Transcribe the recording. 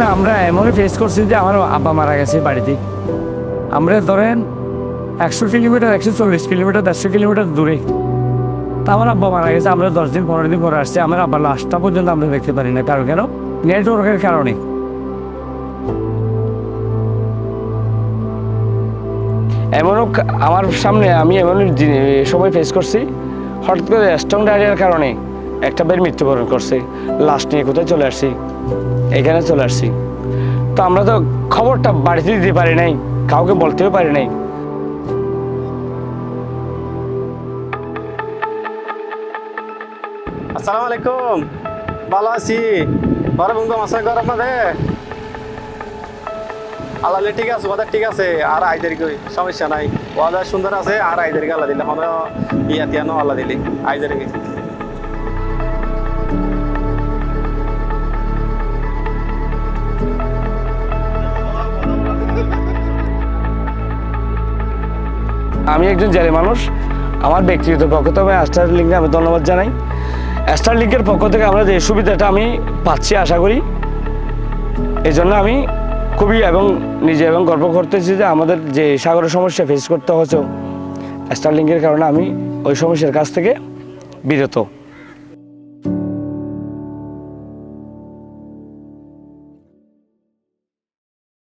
আমরা এমনই ফেস করছি যে আমার আব্বা মারা গেছে বাড়িতে আমরা ধরেন একশো কিলোমিটার, একশো চল্লিশ কিলোমিটার, দেড়শো কিলোমিটার দূরে। তা আমার আব্বা মারা গেছে, আমরা দশ দিন, পনেরো দিন পরে আসছি, আমার আব্বার লাশটা পর্যন্ত আমরা দেখতে পারি না। কারণ কেন? নেটওয়ার্কের কারণে। এমনও আমার সামনে আমি এমন সময় ফেস করছি। হঠাৎ করে স্ট্রং ডায়রিয়ার কারণে। একটা বের মৃত্যুবরণ করছে। লাশ নিয়ে কোথায় চলে আসছি? এখানে চলে আসছি। তো আমরা তো খবরটা বাড়িতে দিতে পারি নাই, কাউকে বলতেও পারি নাই। আসসালামু আলাইকুম। ভালো আছি। ঘরে বন্ধু মাসা ঘর আপনাদের? ঠিক আছে, কথা ঠিক আছে। আর আইদের কই? সমস্যা নাই। ওয়াদা সুন্দর আছে, আর আইদের আল্লাহ দিলে। আমরা ইয়া তিয়ানো আল্লাহ দিলি, আইদের আমি একজন জেলে মানুষ। আমার ব্যক্তিগত পক্ষ থেকে স্টার লিঙ্কে আমি ধন্যবাদ জানাই। স্টার লিঙ্কের পক্ষ থেকে আমরা যে সুবিধাটা আমি পাচ্ছি, আশা করি, এই জন্য আমি খুবই এবং নিজে এবং গর্ব করতেছি যে আমাদের যে সাগরের সমস্যা ফেস করতে হচ্ছে স্টার লিঙ্কের কারণে আমি ওই সমস্যার কাছ থেকে বিরত।